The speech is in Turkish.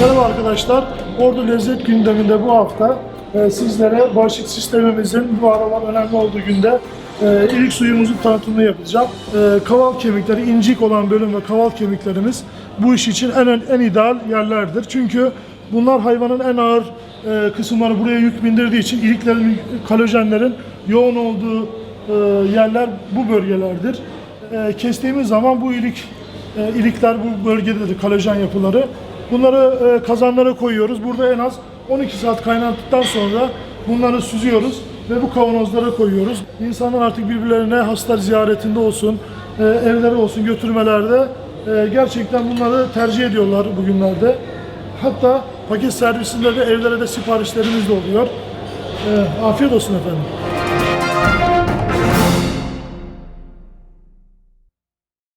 Merhaba arkadaşlar. Ordu Lezzet gündeminde bu hafta e, sizlere bağışıklık sistemimizin bu aralar önemli olduğu günde e, ilik suyumuzun tanıtımını yapacağım. E, kaval kemikleri, incik olan bölüm ve kaval kemiklerimiz bu iş için en en ideal yerlerdir. Çünkü bunlar hayvanın en ağır e, kısımları buraya yük bindirdiği için iliklerin, kolajenlerin yoğun olduğu e, yerler bu bölgelerdir. E, kestiğimiz zaman bu ilik e, ilikler bu bölgededir, kolajen yapıları. Bunları e, kazanlara koyuyoruz. Burada en az 12 saat kaynattıktan sonra bunları süzüyoruz ve bu kavanozlara koyuyoruz. İnsanlar artık birbirlerine hasta ziyaretinde olsun, e, evleri olsun götürmelerde e, gerçekten bunları tercih ediyorlar bugünlerde. Hatta paket servisinde de evlere de siparişlerimiz de oluyor. Afiyet olsun efendim.